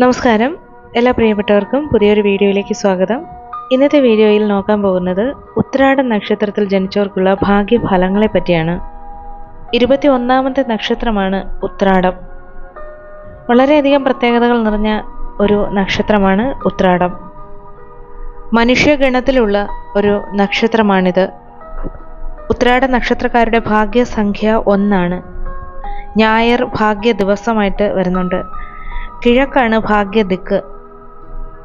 നമസ്കാരം. എല്ലാ പ്രിയപ്പെട്ടവർക്കും പുതിയൊരു വീഡിയോയിലേക്ക് സ്വാഗതം. ഇന്നത്തെ വീഡിയോയിൽ നോക്കാൻ പോകുന്നത് ഉത്രാട നക്ഷത്രത്തിൽ ജനിച്ചവർക്കുള്ള ഭാഗ്യഫലങ്ങളെ പറ്റിയാണ്. ഇരുപത്തി ഒന്നാമത്തെ നക്ഷത്രമാണ് ഉത്രാടം. വളരെയധികം പ്രത്യേകതകൾ നിറഞ്ഞ ഒരു നക്ഷത്രമാണ് ഉത്രാടം. മനുഷ്യഗണത്തിലുള്ള ഒരു നക്ഷത്രമാണിത്. ഉത്രാട നക്ഷത്രക്കാരുടെ ഭാഗ്യസംഖ്യ ഒന്നാണ്. ഞായർ ഭാഗ്യ ദിവസമായിട്ട് വരുന്നുണ്ട്. കിഴക്കാണ് ഭാഗ്യ ദിക്ക്.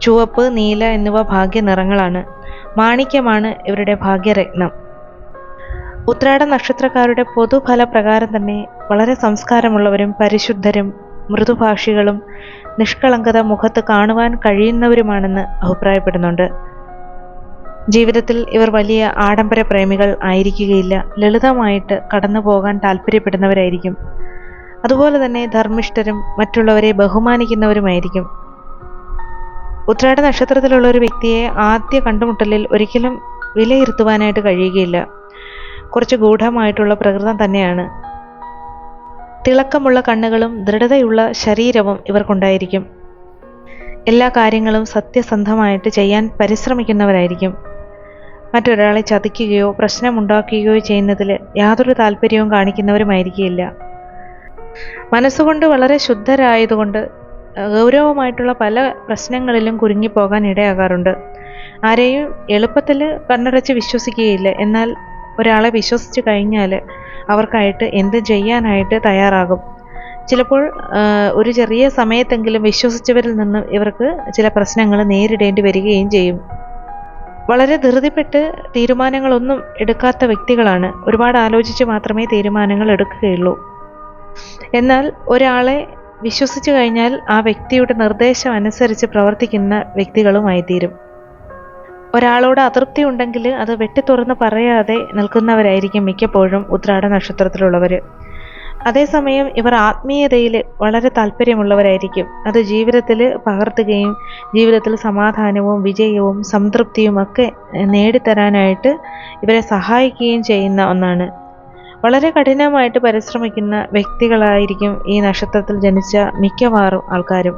ചുവപ്പ് നീല എന്നിവ ഭാഗ്യ നിറങ്ങളാണ്. മാണിക്യമാണ് ഇവരുടെ ഭാഗ്യരത്നം. ഉത്രാട നക്ഷത്രക്കാരുടെ പൊതുഫലപ്രകാരം തന്നെ വളരെ സംസ്കാരമുള്ളവരും പരിശുദ്ധരും മൃദുഭാഷികളും നിഷ്കളങ്കത മുഖത്ത് കാണുവാൻ കഴിയുന്നവരുമാണെന്ന് അഭിപ്രായപ്പെടുന്നുണ്ട്. ജീവിതത്തിൽ ഇവർ വലിയ ആഡംബര പ്രേമികൾ ആയിരിക്കുകയില്ല. ലളിതമായിട്ട് കടന്നു പോകാൻ താല്പര്യപ്പെടുന്നവരായിരിക്കും. അതുപോലെ തന്നെ ധർമ്മിഷ്ഠരും മറ്റുള്ളവരെ ബഹുമാനിക്കുന്നവരുമായിരിക്കും. ഉത്രാട നക്ഷത്രത്തിലുള്ള ഒരു വ്യക്തിയെ ആദ്യ കണ്ടുമുട്ടലിൽ ഒരിക്കലും വിലയിരുത്തുവാനായിട്ട് കഴിയുകയില്ല. കുറച്ച് ഗൂഢമായിട്ടുള്ള പ്രകൃതം തന്നെയാണ്. തിളക്കമുള്ള കണ്ണുകളും ദൃഢതയുള്ള ശരീരവും ഇവർക്കുണ്ടായിരിക്കും. എല്ലാ കാര്യങ്ങളും സത്യസന്ധമായിട്ട് ചെയ്യാൻ പരിശ്രമിക്കുന്നവരായിരിക്കും. മറ്റൊരാളെ ചതിക്കുകയോ പ്രശ്നമുണ്ടാക്കുകയോ ചെയ്യുന്നതിൽ യാതൊരു താല്പര്യവും കാണിക്കുന്നവരുമായിരിക്കില്ല മനസ്സുകൊണ്ട് വളരെ ശുദ്ധരായതുകൊണ്ട് ഗൗരവമായിട്ടുള്ള പല പ്രശ്നങ്ങളിലും കുരുങ്ങിപ്പോകാൻ ഇടയാകാറുണ്ട്. ആരെയും എളുപ്പത്തിൽ കണ്ണടച്ച് വിശ്വസിക്കുകയില്ല. എന്നാൽ ഒരാളെ വിശ്വസിച്ച് കഴിഞ്ഞാൽ അവർക്കായിട്ട് എന്ത് ചെയ്യാനായിട്ട് തയ്യാറാകും. ചിലപ്പോൾ ഒരു ചെറിയ സമയത്തെങ്കിലും വിശ്വസിച്ചവരിൽ നിന്നും ഇവർക്ക് ചില പ്രശ്നങ്ങൾ നേരിടേണ്ടി വരികയും ചെയ്യും. വളരെ ധൃതിപ്പെട്ട് തീരുമാനങ്ങളൊന്നും എടുക്കാത്ത വ്യക്തികളാണ്. ഒരുപാട് ആലോചിച്ച് മാത്രമേ തീരുമാനങ്ങൾ എടുക്കുകയുള്ളൂ. എന്നാൽ ഒരാളെ വിശ്വസിച്ചു കഴിഞ്ഞാൽ ആ വ്യക്തിയുടെ നിർദ്ദേശം അനുസരിച്ച് പ്രവർത്തിക്കുന്ന വ്യക്തികളുമായി തീരും ഒരാളോട് അതൃപ്തി ഉണ്ടെങ്കിൽ അത് വെട്ടിത്തുറന്ന് പറയാതെ നിൽക്കുന്നവരായിരിക്കും മിക്കപ്പോഴും ഉത്രാട നക്ഷത്രത്തിലുള്ളവർ അതേസമയം ഇവർ ആത്മീയതയിൽ വളരെ താല്പര്യമുള്ളവരായിരിക്കും. അത് ജീവിതത്തിൽ പകർത്തുകയും ജീവിതത്തിൽ സമാധാനവും വിജയവും സംതൃപ്തിയും ഒക്കെ നേടിത്തരാനായിട്ട് ഇവരെ സഹായിക്കുകയും ചെയ്യുന്ന ഒന്നാണ്. വളരെ കഠിനമായിട്ട് പരിശ്രമിക്കുന്ന വ്യക്തികളായിരിക്കും ഈ നക്ഷത്രത്തിൽ ജനിച്ച മിക്കവാറും ആൾക്കാരും.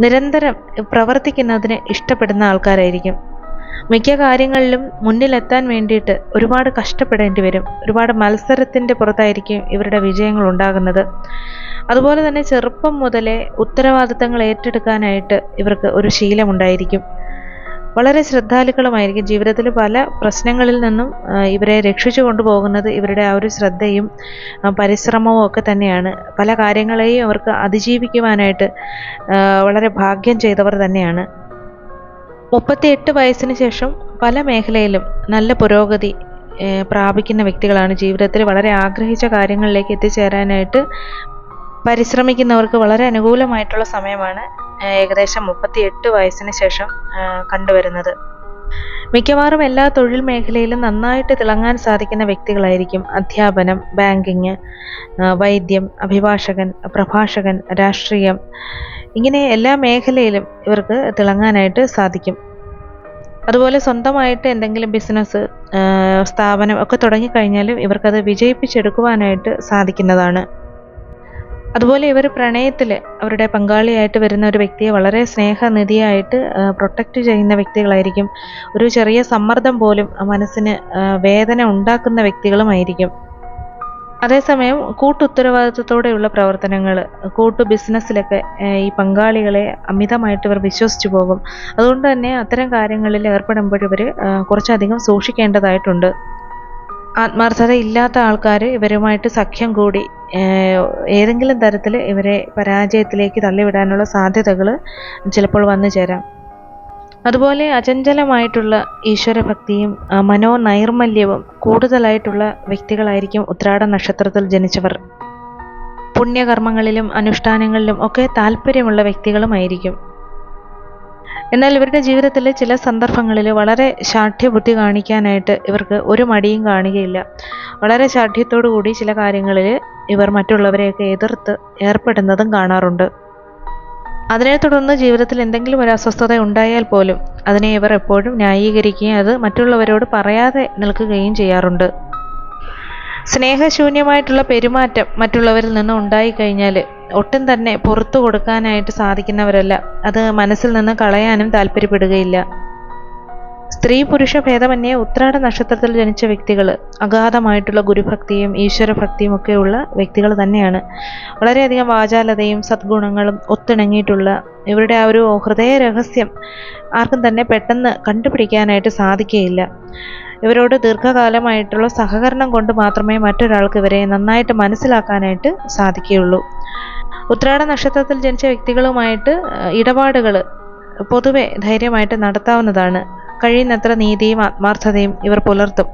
നിരന്തരം പ്രവർത്തിക്കുന്നതിന് ഇഷ്ടപ്പെടുന്ന ആൾക്കാരായിരിക്കും. മിക്ക കാര്യങ്ങളിലും മുന്നിലെത്താൻ വേണ്ടിയിട്ട് ഒരുപാട് കഷ്ടപ്പെടേണ്ടി വരും. ഒരുപാട് മത്സരത്തിന്റെ പുറത്തായിരിക്കും ഇവരുടെ വിജയങ്ങൾ ഉണ്ടാകുന്നത്. അതുപോലെ തന്നെ ചെറുപ്പം മുതലേ ഉത്തരവാദിത്തങ്ങൾ ഏറ്റെടുക്കാനായിട്ട് ഇവർക്ക് ഒരു ശീലമുണ്ടായിരിക്കും. വളരെ ശ്രദ്ധാലുക്കളുമായിരിക്കും. ജീവിതത്തിൽ പല പ്രശ്നങ്ങളിൽ നിന്നും ഇവരെ രക്ഷിച്ചു കൊണ്ടുപോകുന്നത് ഇവരുടെ ആ ഒരു ശ്രദ്ധയും പരിശ്രമവും ഒക്കെ തന്നെയാണ്. പല കാര്യങ്ങളെയും അവർക്ക് അതിജീവിക്കുവാനായിട്ട് വളരെ ഭാഗ്യം ചെയ്തവർ തന്നെയാണ്. മുപ്പത്തിയെട്ട് വയസ്സിന് ശേഷം പല മേഖലയിലും നല്ല പുരോഗതി പ്രാപിക്കുന്ന വ്യക്തികളാണ് ജീവിതത്തിൽ വളരെ ആഗ്രഹിച്ച കാര്യങ്ങളിലേക്ക് എത്തിച്ചേരാനായിട്ട് പരിശ്രമിക്കുന്നവർക്ക് വളരെ അനുകൂലമായിട്ടുള്ള സമയമാണ് ഏകദേശം മുപ്പത്തിയെട്ട് വയസ്സിന് ശേഷം കണ്ടുവരുന്നത്. മിക്കവാറും എല്ലാ തൊഴിൽ മേഖലയിലും നന്നായിട്ട് തിളങ്ങാൻ സാധിക്കുന്ന വ്യക്തികളായിരിക്കും അധ്യാപനം ബാങ്കിങ് വൈദ്യം അഭിഭാഷകൻ പ്രഭാഷകൻ രാഷ്ട്രീയം ഇങ്ങനെ എല്ലാ മേഖലയിലും ഇവർക്ക് തിളങ്ങാനായിട്ട് സാധിക്കും. അതുപോലെ സ്വന്തമായിട്ട് എന്തെങ്കിലും ബിസിനസ് സ്ഥാപനം ഒക്കെ തുടങ്ങിക്കഴിഞ്ഞാലും ഇവർക്കത് വിജയിപ്പിച്ചെടുക്കുവാനായിട്ട് സാധിക്കുന്നതാണ്. അതുപോലെ ഇവർ പ്രണയത്തിൽ അവരുടെ പങ്കാളിയായിട്ട് വരുന്ന ഒരു വ്യക്തിയെ വളരെ സ്നേഹനിധിയായിട്ട് പ്രൊട്ടക്റ്റ് ചെയ്യുന്ന വ്യക്തികളായിരിക്കും. ഒരു ചെറിയ സമ്മർദ്ദം പോലും മനസ്സിന് വേദന ഉണ്ടാക്കുന്ന വ്യക്തികളുമായിരിക്കും. അതേസമയം കൂട്ടുത്തരവാദിത്വത്തോടെയുള്ള പ്രവർത്തനങ്ങൾ കൂട്ടു ബിസിനസ്സിലൊക്കെ ഈ പങ്കാളികളെ അമിതമായിട്ട് ഇവർ വിശ്വസിച്ചു പോകും. അതുകൊണ്ട് തന്നെ അത്തരം കാര്യങ്ങളിൽ ഏർപ്പെടുമ്പോൾ ഇവർ കുറച്ചധികം സൂക്ഷിക്കേണ്ടതായിട്ടുണ്ട്. ആത്മാർത്ഥത ഇല്ലാത്ത ആൾക്കാർ ഇവരുമായിട്ട് സഖ്യം കൂടി ഏതെങ്കിലും തരത്തിൽ ഇവരെ പരാജയത്തിലേക്ക് തള്ളിവിടാനുള്ള സാധ്യതകൾ ചിലപ്പോൾ വന്നു ചേരാം. അതുപോലെ അചഞ്ചലമായിട്ടുള്ള ഈശ്വരഭക്തിയും മനോനൈർമല്യവും കൂടുതലായിട്ടുള്ള വ്യക്തികളായിരിക്കും ഉത്രാട നക്ഷത്രത്തിൽ ജനിച്ചവർ. പുണ്യകർമ്മങ്ങളിലും അനുഷ്ഠാനങ്ങളിലും ഒക്കെ താല്പര്യമുള്ള വ്യക്തികളുമായിരിക്കും. എന്നാൽ ഇവരുടെ ജീവിതത്തിൽ ചില സന്ദർഭങ്ങളിൽ വളരെ ശാഠ്യബുദ്ധി കാണിക്കാനായിട്ട് ഇവർക്ക് ഒരു മടിയും കാണുകയില്ല. വളരെ കൂടി ചില കാര്യങ്ങളിൽ ഇവർ മറ്റുള്ളവരെയൊക്കെ എതിർത്ത് ഏർപ്പെടുന്നതും കാണാറുണ്ട്. അതിനെ തുടർന്ന് ജീവിതത്തിൽ എന്തെങ്കിലും ഒരു അസ്വസ്ഥത ഉണ്ടായാൽ പോലും അതിനെ ഇവർ എപ്പോഴും ന്യായീകരിക്കുകയും അത് മറ്റുള്ളവരോട് പറയാതെ നിൽക്കുകയും ചെയ്യാറുണ്ട്. സ്നേഹശൂന്യമായിട്ടുള്ള പെരുമാറ്റം മറ്റുള്ളവരിൽ നിന്ന് ഉണ്ടായിക്കഴിഞ്ഞാൽ ഒട്ടും തന്നെ പുറത്തു കൊടുക്കാനായിട്ട് സാധിക്കുന്നവരല്ല. അത് മനസ്സിൽ നിന്ന് കളയാനും താല്പര്യപ്പെടുകയില്ല. സ്ത്രീ പുരുഷ ഭേദമന്യേ ഉത്രാട നക്ഷത്രത്തിൽ ജനിച്ച വ്യക്തികൾ അഗാധമായിട്ടുള്ള ഗുരുഭക്തിയും ഈശ്വരഭക്തിയും ഒക്കെയുള്ള വ്യക്തികൾ തന്നെയാണ്. വളരെയധികം വാചാലതയും സദ്ഗുണങ്ങളും ഒത്തിണങ്ങിയിട്ടുള്ള ഇവരുടെ ആ ഒരു ഹൃദയ രഹസ്യം ആർക്കും തന്നെ പെട്ടെന്ന് കണ്ടുപിടിക്കാനായിട്ട് സാധിക്കുകയില്ല. ഇവരോട് ദീർഘകാലമായിട്ടുള്ള സഹകരണം കൊണ്ട് മാത്രമേ മറ്റൊരാൾക്ക് ഇവരെ നന്നായിട്ട് മനസ്സിലാക്കാനായിട്ട് സാധിക്കുകയുള്ളൂ. ഉത്രാട നക്ഷത്രത്തിൽ ജനിച്ച വ്യക്തികളുമായിട്ട് ഇടപാടുകൾ പൊതുവെ ധൈര്യമായിട്ട് നടത്താവുന്നതാണ്. കഴിയുന്നത്ര നീതിയും ആത്മാർത്ഥതയും ഇവർ പുലർത്തും.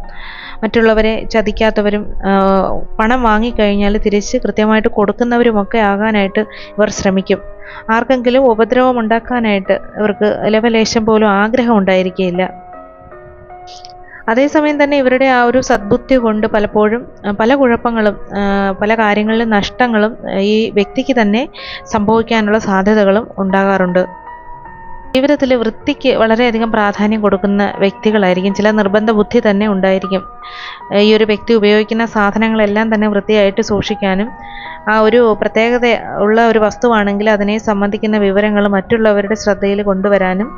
മറ്റുള്ളവരെ ചതിക്കാത്തവരും പണം വാങ്ങിക്കഴിഞ്ഞാൽ തിരിച്ച് കൃത്യമായിട്ട് കൊടുക്കുന്നവരുമൊക്കെ ആകാനായിട്ട് ഇവർ ശ്രമിക്കും. ആർക്കെങ്കിലും ഉപദ്രവം ഉണ്ടാക്കാനായിട്ട് ഇവർക്ക് ലവലേശം പോലും ആഗ്രഹം ഉണ്ടായിരിക്കുകയില്ല അതേസമയം തന്നെ ഇവരുടെ ആ ഒരു സദ്ബുദ്ധി കൊണ്ട് പലപ്പോഴും പല കുഴപ്പങ്ങളും പല കാര്യങ്ങളിലും നഷ്ടങ്ങളും ഈ വ്യക്തിക്ക് തന്നെ സംഭവിക്കാനുള്ള സാധ്യതകളും ഉണ്ടാകാറുണ്ട്. ജീവിതത്തിൽ വൃത്തിക്ക് വളരെയധികം പ്രാധാന്യം കൊടുക്കുന്ന വ്യക്തികളായിരിക്കും ചില നിർബന്ധ ബുദ്ധി തന്നെ ഉണ്ടായിരിക്കും. ഈ ഒരു വ്യക്തി ഉപയോഗിക്കുന്ന സാധനങ്ങളെല്ലാം തന്നെ വൃത്തിയായിട്ട് സൂക്ഷിക്കാനും ആ ഒരു പ്രത്യേകത ഉള്ള ഒരു വസ്തുവാണെങ്കിൽ അതിനെ സംബന്ധിക്കുന്ന വിവരങ്ങൾ മറ്റുള്ളവരുടെ ശ്രദ്ധയിൽ കൊണ്ടുവരാനും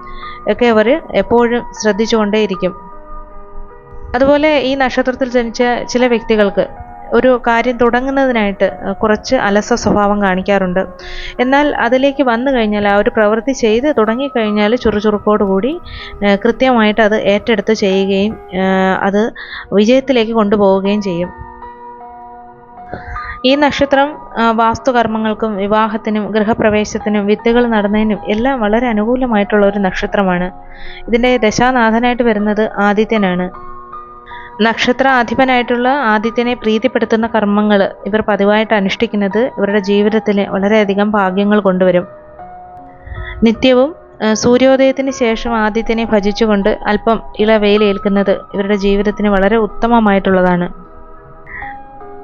ഒക്കെ അവർ എപ്പോഴും ശ്രദ്ധിച്ചുകൊണ്ടേയിരിക്കും. അതുപോലെ ഈ നക്ഷത്രത്തിൽ ജനിച്ച ചില വ്യക്തികൾക്ക് ഒരു കാര്യം തുടങ്ങുന്നതിനായിട്ട് കുറച്ച് അലസ സ്വഭാവം കാണിക്കാറുണ്ട്. എന്നാൽ അതിലേക്ക് വന്നു കഴിഞ്ഞാൽ ആ ഒരു പ്രവൃത്തി ചെയ്ത് തുടങ്ങിക്കഴിഞ്ഞാൽ ചുറുചുറുക്കോടുകൂടി കൃത്യമായിട്ട് അത് ഏറ്റെടുത്ത് ചെയ്യുകയും അത് വിജയത്തിലേക്ക് കൊണ്ടുപോവുകയും ചെയ്യും. ഈ നക്ഷത്രം വാസ്തുകർമ്മങ്ങൾക്കും വിവാഹത്തിനും ഗൃഹപ്രവേശത്തിനും വിത്തുകൾ നടന്നതിനും എല്ലാം വളരെ അനുകൂലമായിട്ടുള്ള ഒരു നക്ഷത്രമാണ്. ഇതിന്റെ ദശാനാഥനായിട്ട് വരുന്നത് ആദിത്യനാണ്. നക്ഷത്ര ആധിപനായിട്ടുള്ള ആദിത്യനെ പ്രീതിപ്പെടുത്തുന്ന കർമ്മങ്ങൾ ഇവർ പതിവായിട്ട് അനുഷ്ഠിക്കുന്നത് ഇവരുടെ ജീവിതത്തിൽ വളരെയധികം ഭാഗ്യങ്ങൾ കൊണ്ടുവരും. നിത്യവും സൂര്യോദയത്തിന് ശേഷം ആദിത്യനെ ഭജിച്ചുകൊണ്ട് അല്പം ഇളവെയിലേൽക്കുന്നത് ഇവരുടെ ജീവിതത്തിന് വളരെ ഉത്തമമായിട്ടുള്ളതാണ്.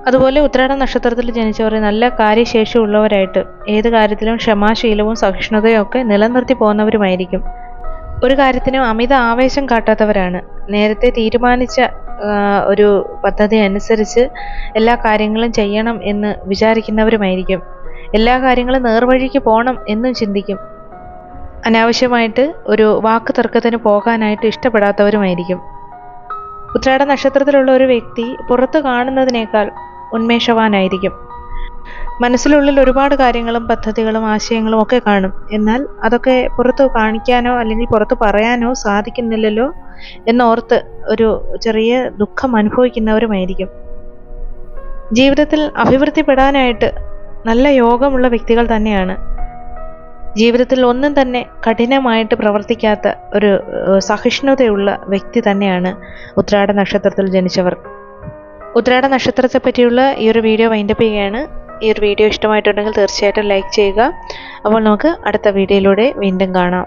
അതുപോലെ ഉത്രാട നക്ഷത്രത്തിൽ ജനിച്ചവർ നല്ല കാര്യശേഷി ഉള്ളവരായിട്ട് ഏത് കാര്യത്തിലും ക്ഷമാശീലവും സഹിഷ്ണുതയും ഒക്കെ നിലനിർത്തി പോകുന്നവരുമായിരിക്കും ഒരു കാര്യത്തിനും അമിത ആവേശം കാട്ടാത്തവരാണ്. നേരത്തെ തീരുമാനിച്ച ഒരു പദ്ധതി അനുസരിച്ച് എല്ലാ കാര്യങ്ങളും ചെയ്യണം എന്ന് വിചാരിക്കുന്നവരുമായിരിക്കും. എല്ലാ കാര്യങ്ങളും നേർവഴിക്ക് പോകണം എന്നും ചിന്തിക്കും. അനാവശ്യമായിട്ട് ഒരു വാക്ക് തർക്കത്തിന് പോകാനായിട്ട് ഇഷ്ടപ്പെടാത്തവരുമായിരിക്കും. ഉത്രാട നക്ഷത്രത്തിലുള്ള ഒരു വ്യക്തി പുറത്ത് കാണുന്നതിനേക്കാൾ ഉന്മേഷവാനായിരിക്കും. മനസ്സിലുള്ളിൽ ഒരുപാട് കാര്യങ്ങളും പദ്ധതികളും ആശയങ്ങളും ഒക്കെ കാണും. എന്നാൽ അതൊക്കെ പുറത്ത് കാണിക്കാനോ അല്ലെങ്കിൽ പുറത്ത് പറയാനോ സാധിക്കുന്നില്ലല്ലോ എന്നോർത്ത് ഒരു ചെറിയ ദുഃഖം അനുഭവിക്കുന്നവരുമായിരിക്കും. ജീവിതത്തിൽ അഭിവൃദ്ധിപ്പെടാനായിട്ട് നല്ല യോഗമുള്ള വ്യക്തികൾ തന്നെയാണ്. ജീവിതത്തിൽ ഒന്നും തന്നെ കഠിനമായിട്ട് പ്രവർത്തിക്കാത്ത ഒരു സഹിഷ്ണുതയുള്ള വ്യക്തി തന്നെയാണ് ഉത്രാട നക്ഷത്രത്തിൽ ജനിച്ചവർ. ഉത്രാട നക്ഷത്രത്തെ പറ്റിയുള്ള ഈ ഒരു വീഡിയോ വൈൻഡപ്പ് ചെയ്യുകയാണ്. ഈ ഒരു വീഡിയോ ഇഷ്ടമായിട്ടുണ്ടെങ്കിൽ തീർച്ചയായിട്ടും ലൈക്ക് ചെയ്യുക. അപ്പോൾ നമുക്ക് അടുത്ത വീഡിയോയിലൂടെ വീണ്ടും കാണാം.